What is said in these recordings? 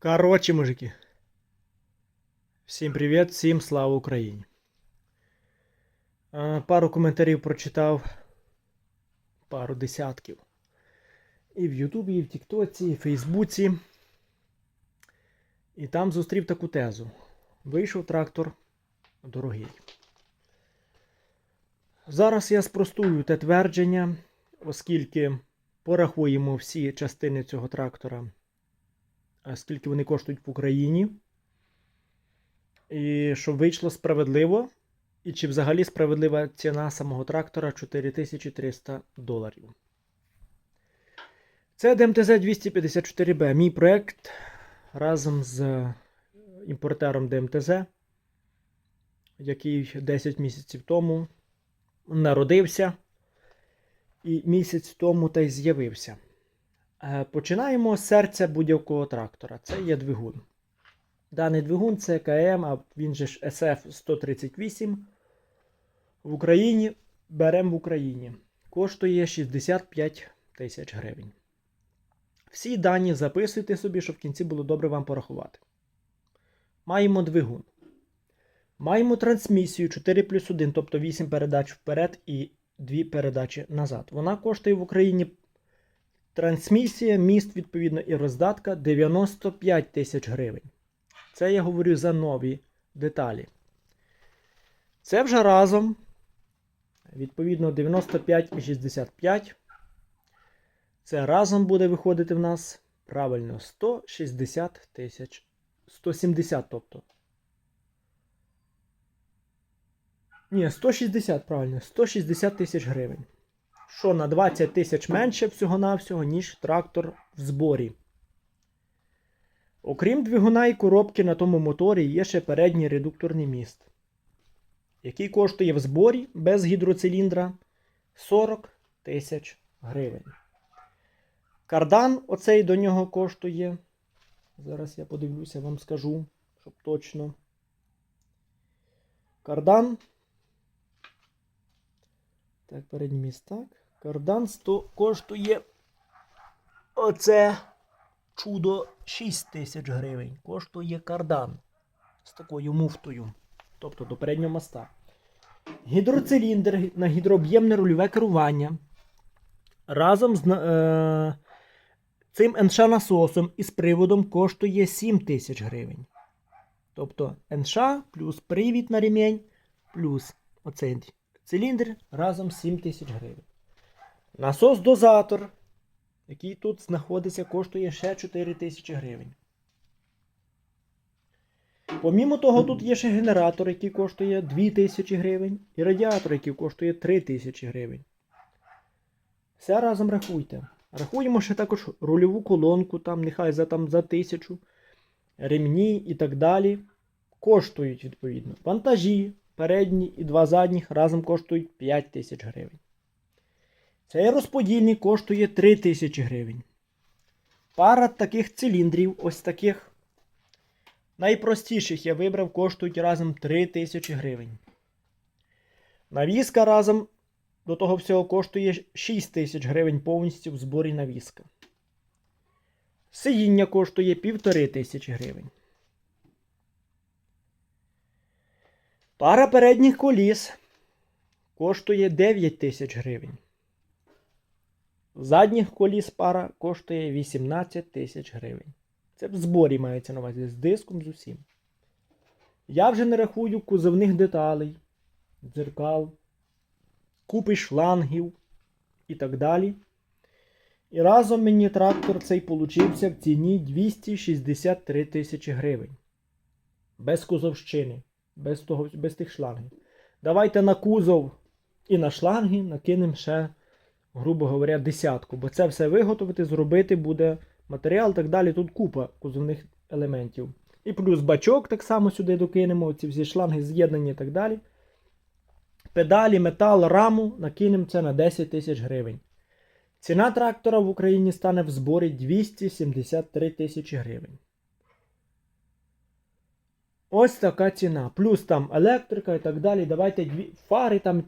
Короче, мужики. Всім привіт, всім слава Україні. Пару коментарів прочитав, пару десятків. І в Ютубі, і в Тіктоці, і в Фейсбуці. І там зустрів таку тезу. Вийшов трактор дорогий. Зараз я спростую те твердження, оскільки порахуємо всі частини цього трактора скільки вони коштують в Україні. І щоб вийшло справедливо. І чи взагалі справедлива ціна самого трактора 4300 доларів. Це ДМТЗ 254Б. Мій проект разом з імпортером ДМТЗ, який 10 місяців тому народився. І місяць тому та й з'явився. Е, Починаємо з серця будь-якого трактора. Це є двигун. Даний двигун це КМ, а він же ж SF-138. В Україні беремо в Україні. Коштує 65 тисяч гривень. Всі дані записуйте собі, щоб в кінці було добре вам порахувати. Маємо двигун. Маємо трансмісію 4 плюс 1, тобто 8 передач вперед і 2 передачі назад. Вона коштує в Україні Трансмісія, міст, відповідно, і роздатка 95 тисяч гривень. Це я говорю за нові деталі. Це вже разом, відповідно, 95 і 65. Це разом буде виходити в нас правильно 160 тисяч. 170, тобто. Ні, 160, правильно, 160 тисяч гривень що на 20 тисяч менше всього-навсього, ніж трактор в зборі. Окрім двигуна і коробки на тому моторі є ще передній редукторний міст, який коштує в зборі без гідроциліндра 40 тисяч гривень. Кардан оцей до нього коштує. Зараз я подивлюся, вам скажу, щоб точно. Кардан. Так, передній міст, так. Кардан 100 коштує. Оце чудо 6 тисяч гривень. Коштує кардан з такою муфтою. Тобто до переднього моста. Гідроциліндр на гідрооб'ємне рульове керування. Разом з е, цим НШ насосом із приводом коштує 7 тисяч гривень. Тобто НШ плюс привід на ремінь, плюс оцей циліндр разом 7 тисяч гривень. Насос-дозатор, який тут знаходиться, коштує ще 4 тисячі гривень. Помімо того, тут є ще генератор, який коштує 2 тисячі гривень, і радіатор, який коштує 3 тисячі гривень. Все разом рахуйте. Рахуємо ще також рульову колонку, там нехай за там, за тисячу, ремні і так далі. Коштують, відповідно. Вантажі, передні і два задніх разом коштують 5 тисяч гривень. Цей розподільник коштує 3 тисячі гривень. Пара таких циліндрів, ось таких найпростіших я вибрав, коштують разом 3 тисячі гривень. Навіска разом до того всього коштує 6 тисяч гривень повністю в зборі навіска. Сидіння коштує 1,5 тисячі гривень. Пара передніх коліс коштує 9 тисяч гривень. Задніх коліс пара коштує 18 тисяч гривень. Це в зборі мається на увазі з диском з усім. Я вже не рахую кузовних деталей, дзеркал, купи шлангів і так далі. І разом мені трактор цей получився в ціні 263 тисячі гривень. Без кузовщини, без, того, без тих шлангів. Давайте на кузов і на шланги накинемо ще грубо говоря, десятку. Бо це все виготовити, зробити буде матеріал і так далі. Тут купа кузовних елементів. І плюс бачок так само сюди докинемо, ці всі шланги з'єднані і так далі. Педалі, метал, раму накинемо це на 10 тисяч гривень. Ціна трактора в Україні стане в зборі 273 тисячі гривень. Ось така ціна. Плюс там електрика і так далі. Давайте дві фари там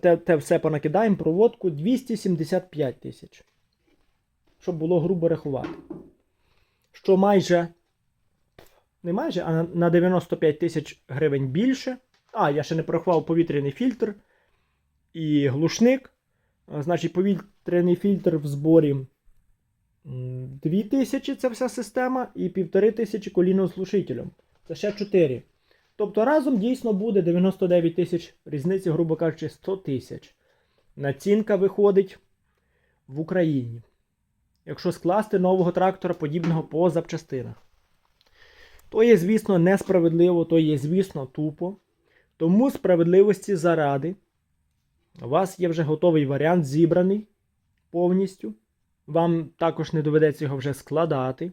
те, те все понакидаємо проводку 275 тисяч. Щоб було грубо рахувати. Що майже не майже, а на- на 95 тисяч гривень більше. А, я ще не порахував повітряний фільтр і глушник. Значить, повітряний фільтр в зборі 2 тисячі це вся система, і 1,5 тисячі коліно з глушителем. Це ще 4. Тобто разом дійсно буде 99 тисяч різниці, грубо кажучи, 100 тисяч. Націнка виходить в Україні. Якщо скласти нового трактора подібного по запчастинах. То є, звісно, несправедливо, то є, звісно, тупо. Тому справедливості заради. У вас є вже готовий варіант, зібраний повністю. Вам також не доведеться його вже складати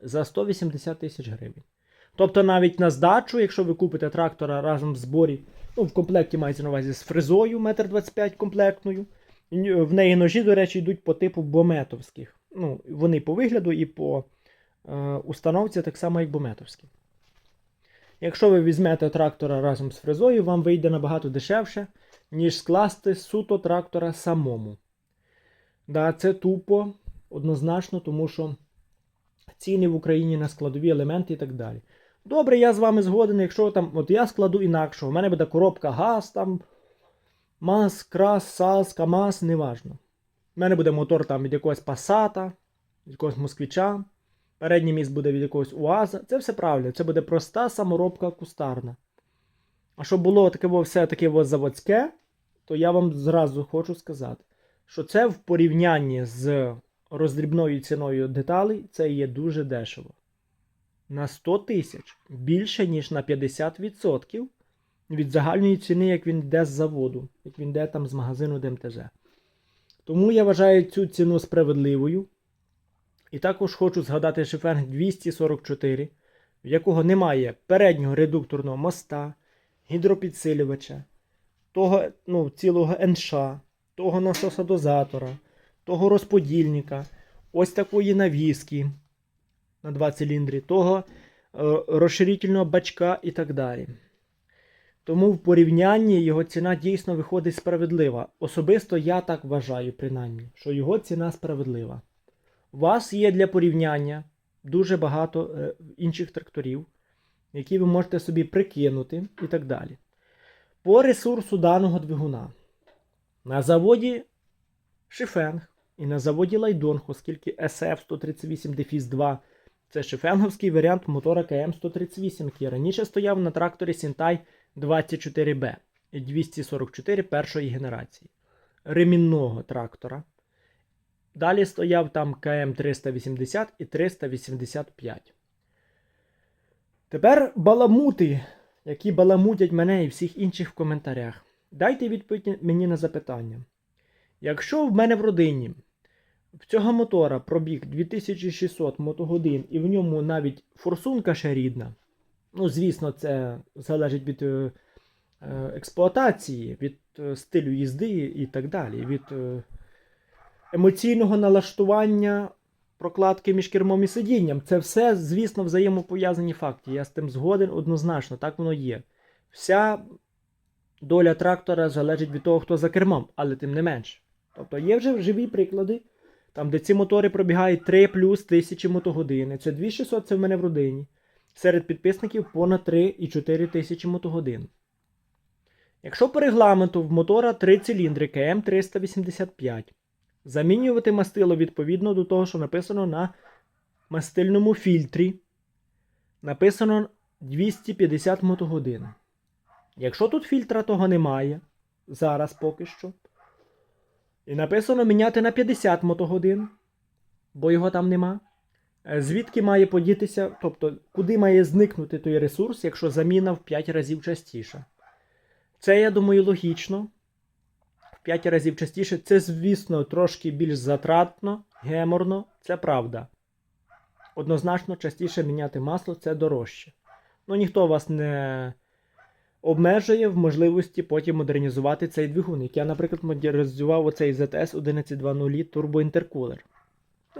за 180 тисяч гривень. Тобто навіть на здачу, якщо ви купите трактора разом в зборі, ну, в комплекті мається на увазі з фрезою 1,25 м комплектною. В неї ножі, до речі, йдуть по типу бометовських. Ну, вони по вигляду і по е, установці так само, як бометовські. Якщо ви візьмете трактора разом з фрезою, вам вийде набагато дешевше, ніж скласти суто трактора самому. Да, це тупо, однозначно, тому що ціни в Україні на складові елементи і так далі. Добре, я з вами згоден, якщо там, от я складу інакше, у мене буде коробка газ, там, МАЗ, КРАС, САЗ, КАМАЗ, неважно. У мене буде мотор там від якогось Пасата, від якогось москвича, передній міст буде від якогось УАЗа. Це все правильно, це буде проста саморобка кустарна. А щоб було таке все таке во заводське, то я вам зразу хочу сказати, що це в порівнянні з роздрібною ціною деталей, це є дуже дешево. На 100 тисяч більше, ніж на 50% від загальної ціни, як він йде з заводу, як він йде там з магазину ДМТЗ. Тому я вважаю цю ціну справедливою. І також хочу згадати шифенг 244, в якого немає переднього редукторного моста, гідропідсилювача, того ну, цілого НШ, того насосодозатора, того розподільника, ось такої навіски на два циліндри, того е, розширительного бачка і так далі. Тому в порівнянні його ціна дійсно виходить справедлива. Особисто я так вважаю, принаймні, що його ціна справедлива. У вас є для порівняння дуже багато е, інших тракторів, які ви можете собі прикинути і так далі. По ресурсу даного двигуна. На заводі Шифенг і на заводі Лайдонг, оскільки SF138-2 це шифенговський варіант мотора КМ138, який раніше стояв на тракторі Сінтай 24B 244 першої генерації ремінного трактора. Далі стояв там КМ380 і 385. Тепер баламути, які баламутять мене і всіх інших в коментарях. Дайте відповідь мені на запитання. Якщо в мене в родині в цього мотора пробіг 2600 мотогодин і в ньому навіть форсунка ще рідна, ну, звісно, це залежить від е, е, експлуатації, від е, стилю їзди і так далі, від емоційного налаштування прокладки між кермом і сидінням. Це все, звісно, взаємопов'язані факти. Я з тим згоден однозначно, так воно є. Вся доля трактора залежить від того, хто за кермом, але тим не менш. Тобто є вже живі приклади, там, де ці мотори пробігають 3 плюс тисячі мотогодини. Це 2600, це в мене в родині. Серед підписників понад 3,4 тисячі мотогодин. Якщо по регламенту в мотора 3 циліндри КМ385, замінювати мастило відповідно до того, що написано на мастильному фільтрі, написано 250 мотогодин. Якщо тут фільтра того немає, зараз поки що. І написано міняти на 50 мотогодин, бо його там нема. Е, Звідки має подітися, тобто, куди має зникнути той ресурс, якщо заміна в 5 разів частіша? Це, я думаю, логічно. В 5 разів частіше. Це, звісно, трошки більш затратно, геморно, це правда. Однозначно, частіше міняти масло це дорожче. Ну, ніхто вас не обмежує в можливості потім модернізувати цей двигун. Як я, наприклад, модернізував оцей ZS 1120 турбоінтеркулер.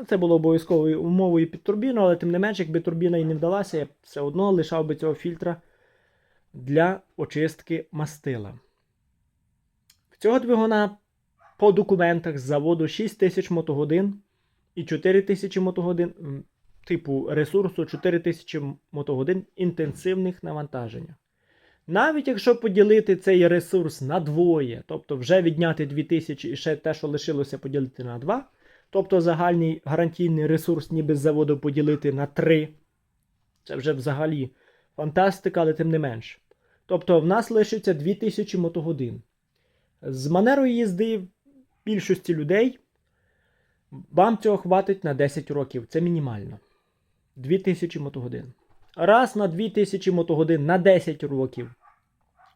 Це було обов'язковою умовою під турбіну, але тим не менш, якби турбіна і не вдалася, я все одно лишав би цього фільтра для очистки мастила. В цього двигуна по документах з заводу 6000 мотогодин і 4000 мотогодин. типу ресурсу 4000 мотогодин інтенсивних навантаження. Навіть якщо поділити цей ресурс на двоє, тобто вже відняти 2000 і ще те, що лишилося, поділити на 2, тобто загальний гарантійний ресурс ніби з заводу поділити на 3, це вже взагалі фантастика, але тим не менш. Тобто в нас лишиться 2000 мотогодин. З манерою їзди більшості людей вам цього хватить на 10 років. Це мінімально. 2000 мотогодин. Раз на 2000 мотогодин на 10 років.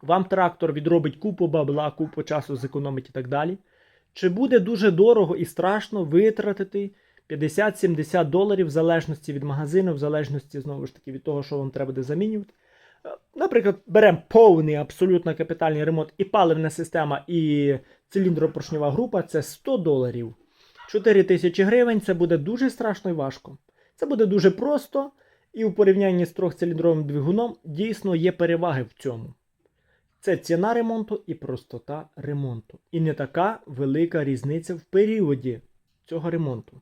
Вам трактор відробить купу бабла, купу часу зекономить і так далі. Чи буде дуже дорого і страшно витратити 50-70 доларів в залежності від магазину, в залежності знову ж таки від того, що вам треба буде замінювати. Е, Наприклад, беремо повний абсолютно капітальний ремонт і паливна система, і циліндропоршньова група це 100 доларів. 4 тисячі гривень це буде дуже страшно і важко. Це буде дуже просто, і у порівнянні з трьохциліндровим двигуном дійсно є переваги в цьому. Це ціна ремонту і простота ремонту. І не така велика різниця в періоді цього ремонту.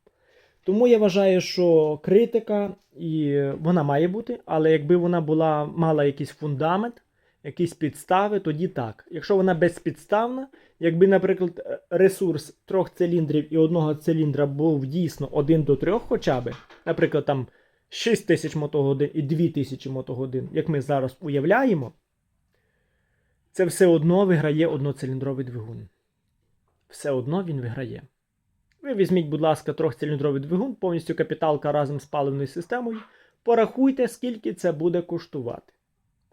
Тому я вважаю, що критика і вона має бути, але якби вона була, мала якийсь фундамент, якісь підстави, тоді так. Якщо вона безпідставна, якби, наприклад, е, ресурс трьох циліндрів і одного циліндра був дійсно один до трьох хоча б, наприклад, там 6 тисяч мотогодин і 2 тисячі мотогодин, як ми зараз уявляємо, це все одно виграє одноциліндровий двигун. Все одно він виграє. Ви візьміть, будь ласка, трьохциліндровий двигун, повністю капіталка разом з паливною системою. Порахуйте, скільки це буде коштувати.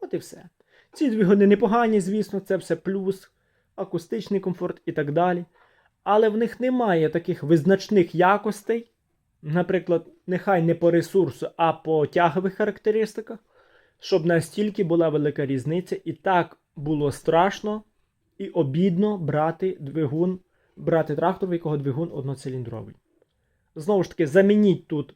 От і все. Ці двигуни непогані, звісно, це все плюс, акустичний комфорт і так далі. Але в них немає таких визначних якостей, наприклад, нехай не по ресурсу, а по тягових характеристиках, щоб настільки була велика різниця, і так було страшно і обідно брати двигун, брати трактор, в якого двигун одноциліндровий. Знову ж таки, замініть тут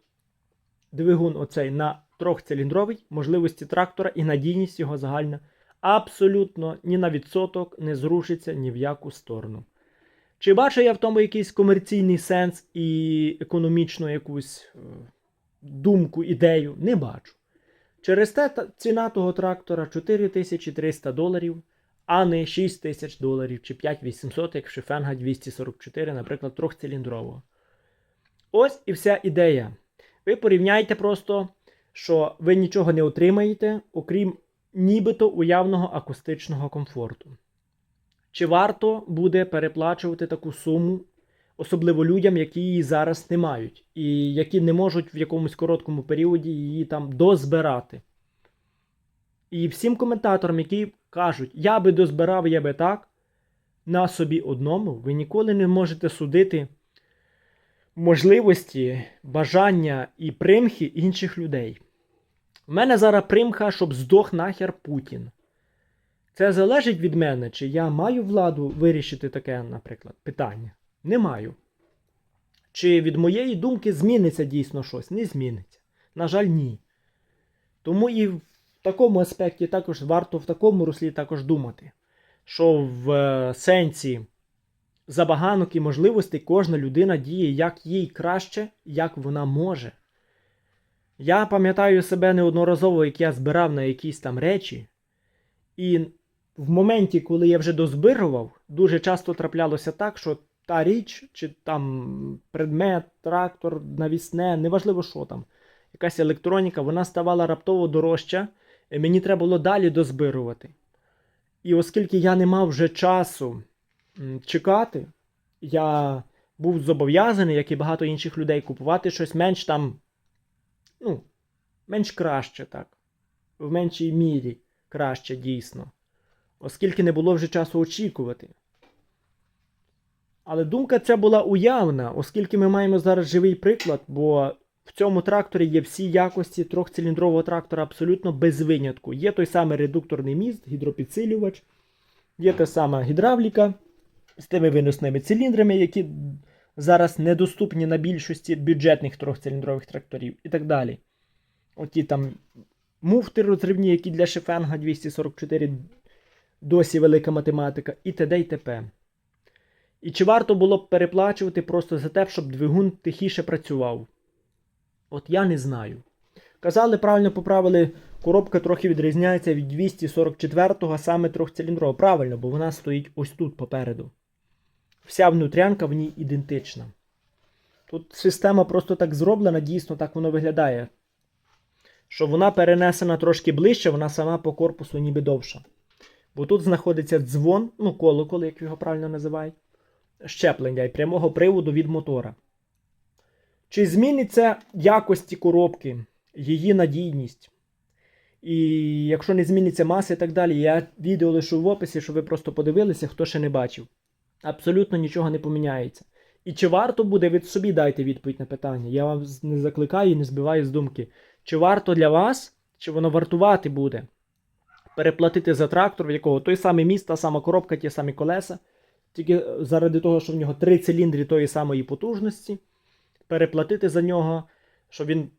двигун оцей на трьохциліндровий, можливості трактора і надійність його загальна абсолютно ні на відсоток не зрушиться ні в яку сторону. Чи бачу я в тому якийсь комерційний сенс і економічну якусь е, думку, ідею? Не бачу. Через те ціна того трактора 4300 доларів, а не 6 тисяч доларів чи 5800, як в Шефенга 244, наприклад, трьохциліндрового. Ось і вся ідея. Ви порівняйте просто, що ви нічого не отримаєте, окрім нібито уявного акустичного комфорту. Чи варто буде переплачувати таку суму, особливо людям, які її зараз не мають, і які не можуть в якомусь короткому періоді її там дозбирати? І всім коментаторам, які кажуть, я би дозбирав, я би так, на собі одному, ви ніколи не можете судити можливості, бажання і примхи інших людей. У мене зараз примха, щоб здох нахер Путін. Це залежить від мене, чи я маю владу вирішити таке, наприклад, питання? Не маю. Чи від моєї думки зміниться дійсно щось? Не зміниться. На жаль, ні. Тому і в такому аспекті також варто в такому руслі також думати, що в е, сенсі забаганок і можливостей кожна людина діє як їй краще, як вона може. Я пам'ятаю себе неодноразово, як я збирав на якісь там речі, і в моменті, коли я вже дозбирував, дуже часто траплялося так, що та річ, чи там предмет, трактор, навісне, неважливо що там, якась електроніка, вона ставала раптово дорожча, і мені треба було далі дозбирувати. І оскільки я не мав вже часу чекати, я був зобов'язаний, як і багато інших людей, купувати щось менш там, ну, менш краще, так. В меншій мірі краще дійсно. Оскільки не було вже часу очікувати. Але думка ця була уявна, оскільки ми маємо зараз живий приклад, бо в цьому тракторі є всі якості трьохциліндрового трактора абсолютно без винятку. Є той самий редукторний міст, гідропідсилювач, є та сама гідравліка з тими виносними циліндрами, які зараз недоступні на більшості бюджетних трьохциліндрових тракторів і так далі. Оті там муфти розривні, які для Шефенга 244 досі велика математика, і т.д. і т.п. І чи варто було б переплачувати просто за те, щоб двигун тихіше працював? От я не знаю. Казали, правильно поправили, коробка трохи відрізняється від 244-го, а саме трьохциліндрового. Правильно, бо вона стоїть ось тут попереду. Вся внутрянка в ній ідентична. Тут система просто так зроблена, дійсно так воно виглядає. Що вона перенесена трошки ближче, вона сама по корпусу ніби довша. Бо тут знаходиться дзвон, ну колокол, як його правильно називають, щеплення і прямого приводу від мотора. Чи зміниться якості коробки, її надійність? І якщо не зміниться маса і так далі, я відео лишу в описі, щоб ви просто подивилися, хто ще не бачив. Абсолютно нічого не поміняється. І чи варто буде, ви собі дайте відповідь на питання. Я вам не закликаю і не збиваю з думки. Чи варто для вас, чи воно вартувати буде переплатити за трактор, в якого той самий міст, та сама коробка, ті самі колеса, тільки заради того, що в нього три циліндри тої самої потужності, переплатити за нього, що він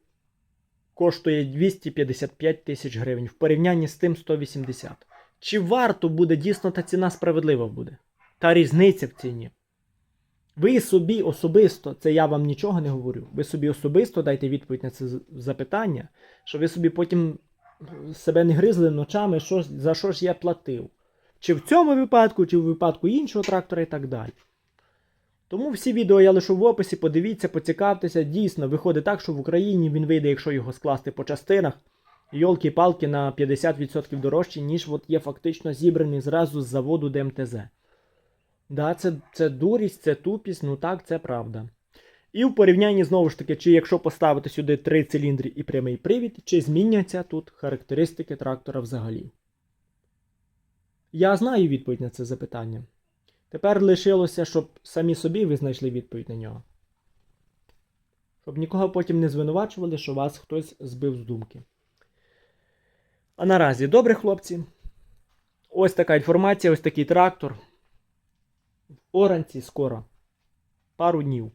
коштує 255 тисяч гривень в порівнянні з тим 180. Чи варто буде дійсно та ціна справедлива буде? Та різниця в ціні. Ви собі особисто, це я вам нічого не говорю. Ви собі особисто дайте відповідь на це запитання, що ви собі потім себе не гризли ночами, що, за що ж я платив. Чи в цьому випадку, чи в випадку іншого трактора і так далі. Тому всі відео я лишу в описі, подивіться, поцікавтеся. Дійсно, виходить так, що в Україні він вийде, якщо його скласти по частинах, йолки-палки на 50% дорожче, ніж от є фактично зібраний зразу з заводу ДМТЗ. Да, це, це дурість, це тупість, ну так, це правда. І в порівнянні знову ж таки, чи якщо поставити сюди три циліндри і прямий привід, чи зміняться тут характеристики трактора взагалі? Я знаю відповідь на це запитання. Тепер лишилося, щоб самі собі ви знайшли відповідь на нього. Щоб нікого потім не звинувачували, що вас хтось збив з думки. А наразі, добре, хлопці. Ось така інформація, ось такий трактор. В Оранці скоро. Пару днів.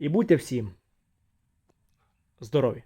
І будьте всім здорові!